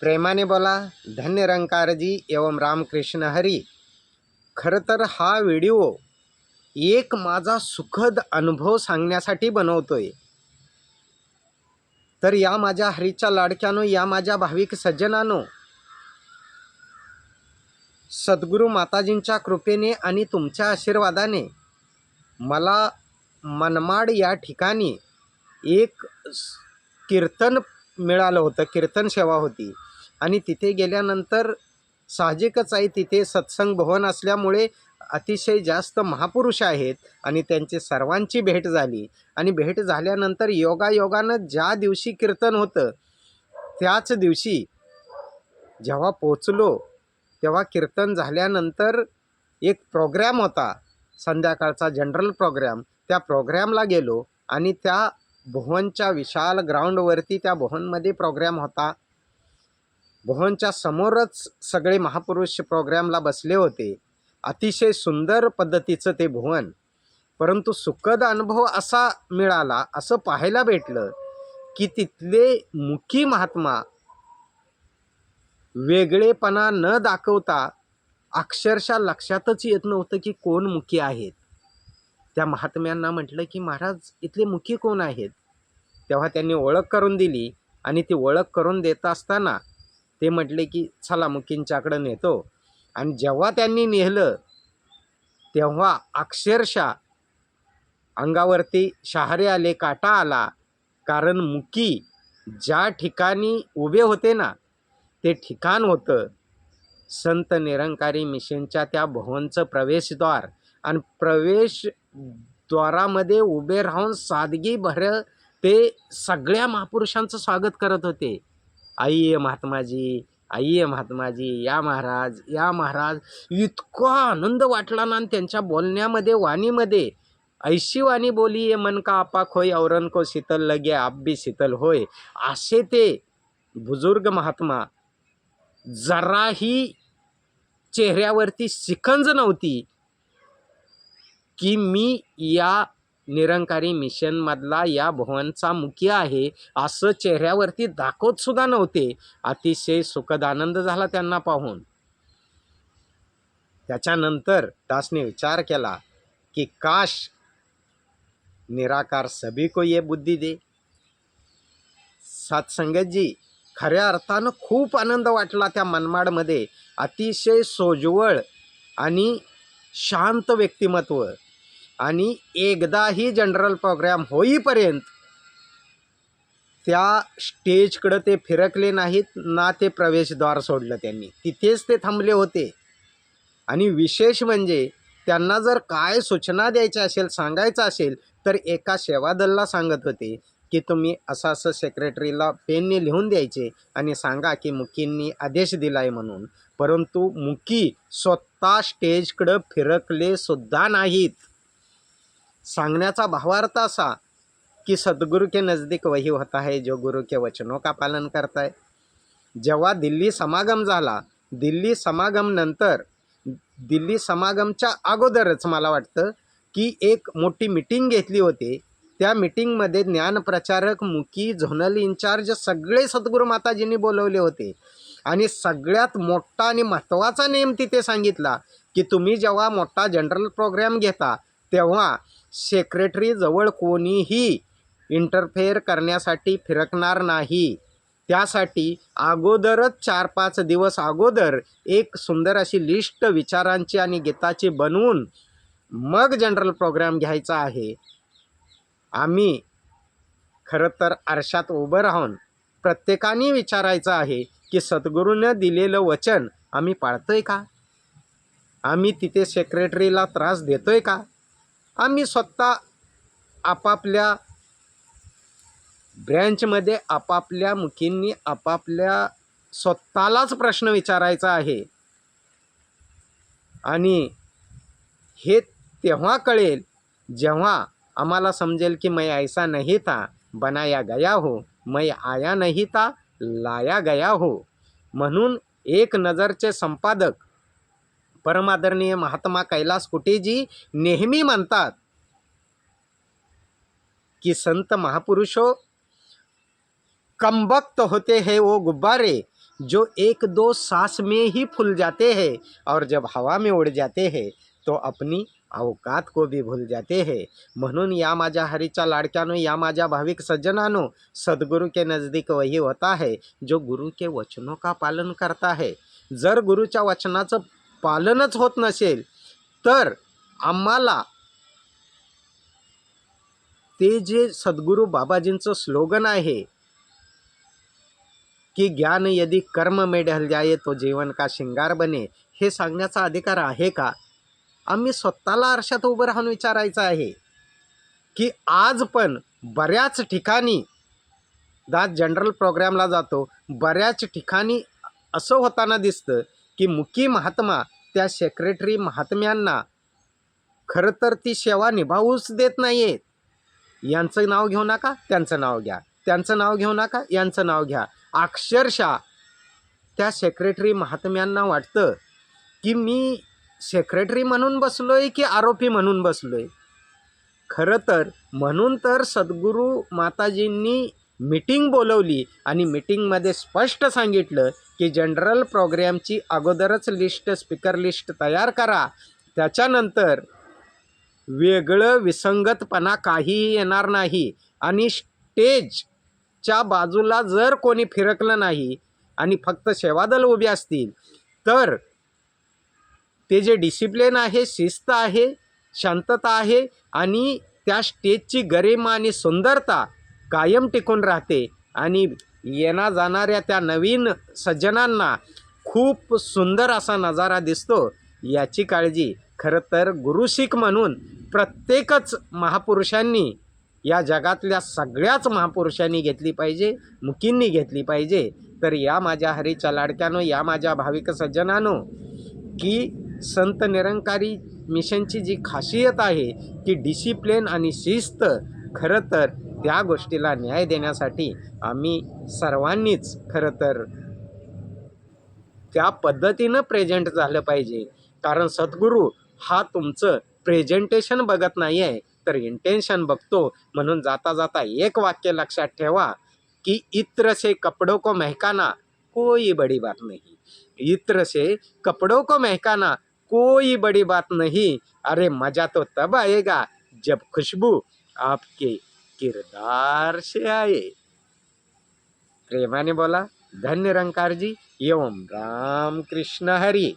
प्रेमाने बोला धन्य रंकारजी एवं रामकृष्ण हरी. खरं तर हा व्हिडिओ एक माझा सुखद अनुभव सांगण्यासाठी बनवतोय. तर या माझ्या हरीच्या लाडक्यानो या माझ्या भाविक सज्जनानो सद्गुरू माताजींच्या कृपेने आणि तुमच्या आशीर्वादाने मला मनमाड या ठिकाणी एक कीर्तन मिळालं होतं कीर्तन सेवा होती. आणि तिथे गेल्यानंतर साहजिकच आहे तिथे सत्संग भवन असल्यामुळे अतिशय जास्त महापुरुष आहेत आणि त्यांची सर्वांची भेट झाली. आणि भेट झाल्यानंतर योगायोगानं ज्या दिवशी कीर्तन होतं त्याच दिवशी जेव्हा पोचलो तेव्हा कीर्तन झाल्यानंतर एक प्रोग्रॅम होता संध्याकाळचा जनरल प्रोग्रॅम त्या प्रोग्रॅमला गेलो आणि त्या भुवनच्या विशाल ग्राउंडवरती त्या भुवनमध्ये प्रोग्रॅम होता. भुवनच्या समोरच सगळे महापुरुष प्रोग्रॅमला बसले होते. अतिशय सुंदर पद्धतीचं ते भुवन. परंतु सुखद अनुभव असा मिळाला असं पाहायला भेटलं की तिथले मुखी महात्मा वेगळेपणा न दाखवता अक्षरशः लक्षातच येत नव्हतं की कोण मुखी आहेत. त्या महात्म्यांना म्हटलं की महाराज इथले मुखी कोण आहेत? तेव्हा त्यांनी ओळख करून दिली आणि ती ओळख करून देत असताना ते म्हटले की चला मुखींच्याकडं नेतो. आणि जेव्हा त्यांनी नेलं तेव्हा अक्षरशः अंगावरती शहारे आले काटा आला. कारण मुकी ज्या ठिकाणी उभे होते ना ते ठिकाण होतं. संत निरंकारी मिशनच्या त्या भवनचं प्रवेशद्वार. आणि प्रवेश द्वारामध्ये उभे राहून सादगी भर ते सगळ्या महापुरुषांचं स्वागत करत होते. आई ये महात्माजी आई ये महात्माजी या महाराज या महाराज इतका आनंद वाटला ना त्यांच्या बोलण्यामध्ये वाणीमध्ये. ऐशी वाणी बोली ये मन का आपाक होय औरन को शीतल लगे आप शीतल होय. असे ते बुजुर्ग महात्मा जराही चेहऱ्यावरती शिकंज नव्हती. की मी या निरंकारी मिशनमधला या भुवनचा मुखी आहे असं चेहऱ्यावरती दाखवतसुद्धा नव्हते. अतिशय सुखद आनंद झाला त्यांना पाहून. त्याच्यानंतर दासने विचार केला की काश निराकार सभी को ये बुद्धी दे. सत्संगतजी खऱ्या अर्थानं खूप आनंद वाटला त्या मनमाडमध्ये. अतिशय सोज्वळ आणि शांत व्यक्तिमत्व. आणि एकदाही जनरल प्रोग्राम होईपर्यंत त्या स्टेजकडं ते फिरकले नाहीत ना ते प्रवेशद्वार सोडलं त्यांनी. तिथेच ते थांबले होते. आणि विशेष म्हणजे त्यांना जर काय सूचना द्यायच्या असेल सांगायचं असेल तर एका सेवादलला सांगत होते की तुम्ही असं असं सेक्रेटरीला पेनने लिहून द्यायचे आणि सांगा की मुकींनी आदेश दिला आहे म्हणून. परंतु मुकी स्वतः स्टेजकडं फिरकले सुद्धा नाहीत. सांगण्याचा भावार्थ असा कि सद्गुरु के नज़दीक वही होता है जो गुरु के वचनों का पालन करता है जेव्हा दिल्ली समागम झाला दिल्ली समागम नंतर दिल्ली समागमच्या अगोदरच मला वाटतं की एक मोठी मिटिंग घेतली होती. त्या मिटिंगमध्ये ज्ञानप्रचारक मुकी झोनल इन्चार्ज सगळे सद्गुरू माताजींनी बोलवले होते. आणि सगळ्यात मोठा आणि महत्त्वाचा नेम तिथे सांगितला की तुम्ही जेव्हा मोठा जनरल प्रोग्रॅम घेता तेव्हा सेक्रेटरीजवळ कोणीही इंटरफेअर करण्यासाठी फिरकणार नाही. त्यासाठी अगोदरच चार पाच दिवस अगोदर एक सुंदर अशी लिस्ट विचारांची आणि गीताची बनवून मग जनरल प्रोग्राम घ्यायचा आहे. आम्ही खरं तर आरशात उभं राहून प्रत्येकाने विचारायचं आहे की सद्गुरूनं दिलेलं वचन आम्ही पाळतोय का? आम्ही तिथे सेक्रेटरीला त्रास देतोय का? आम्ही स्वतः आपापल्या ब्रँचमध्ये आपापल्या मुखींनी आपापल्या स्वतःलाच प्रश्न विचारायचा आहे. आणि हे तेव्हा कळेल जेव्हा आम्हाला समजेल की मैं ऐसा नहीं था बनाया गया हो मैं आया नहीं था लाया गया हो. म्हणून एक नजरचे संपादक परमादरणीय महात्मा कैलास कुटेजी नेहमी म्हणतात की संत महापुरुषो कंबक्त होते हैं वो गुब्बारे जो एक दो सांस में ही फूल जाते हैं और जब हवा में उड़ जाते हैं तो अपनी अवकात को भी भूल जाते हैं। म्हणून या माझ्या हरीच्या लाडक्यानो या माझ्या भाविक सज्जनानो सद्गुरु के नज़दीक वही होता है जो गुरु के वचनों का पालन करता है। जर गुरुच्या वचनाचं पालनच होत नसेल तर आम्हाला ते जे सद्गुरू बाबाजींचं स्लोगन आहे की ज्ञान यदि कर्म में ढल जाए तो जीवन का शिंगार बने हे सांगण्याचा अधिकार आहे का? आम्ही स्वतःला आरशात उभं राहून विचारायचं आहे की आज पण बऱ्याच ठिकाणी दा जनरल प्रोग्रामला जातो बऱ्याच ठिकाणी असं होताना दिसतं की मुकी महात्मा त्या सेक्रेटरी महात्म्यांना खरं तर ती सेवा निभावूच देत नाही आहेत यांचं नाव घेऊ नका त्यांचं नाव घ्या. त्यांचं नाव घेऊ नका यांचं नाव घ्या. अक्षरशः त्या सेक्रेटरी महात्म्यांना वाटतं की मी सेक्रेटरी म्हणून बसलोय की आरोपी म्हणून बसलोय? खरं तर म्हणून तर सद्गुरू माताजींनी मीटिंग बोलवली आणि मीटिंगमध्ये स्पष्ट सांगितलं की जनरल प्रोग्रॅमची अगोदरच लिस्ट स्पीकर लिस्ट तयार करा. त्याच्यानंतर वेगळं विसंगतपणा काहीही येणार नाही आणि स्टेजच्या बाजूला जर कोणी फिरकलं नाही आणि फक्त सेवादल उभे असतील तर ते जे डिसिप्लिन आहे शिस्त आहे शांतता आहे आणि त्या स्टेजची गरिमा आणि सुंदरता कायम टिकून राहते. आणि येणा जाणाऱ्या त्या नवीन सज्जनांना खूप सुंदर असा नजारा दिसतो. याची काळजी खरं तर गुरुशिख म्हणून प्रत्येकच महापुरुषांनी या जगातल्या सगळ्याच महापुरुषांनी घेतली पाहिजे मुकींनी घेतली पाहिजे. तर या माझ्या हरीच्या लाडक्यानो या माझ्या भाविक सज्जनानो की संत निरंकारी मिशनची जी खासियत आहे की डिसिप्लिन आणि शिस्त खरं तर त्या गोष्टीला न्याय देण्यासाठी आम्ही सर्वांनीच खरं तर त्या पद्धतीनं प्रेझेंट झालं पाहिजे. कारण सद्गुरू हा तुमचं प्रेझेंटेशन बघत नाही आहे तर इंटेन्शन बघतो. म्हणून जाता जाता एक वाक्य लक्षात ठेवा की इत्र से कपडो को महकाना कोई बड़ी बात नाही. इत्र से कपडो को महकाना कोई बड़ी बात नहीं. अरे मजा तो तब आएगा जब खुशबू आपके किरदार से आए प्रेमाने बोला धन्य रंकारजी एवं राम कृष्ण हरी.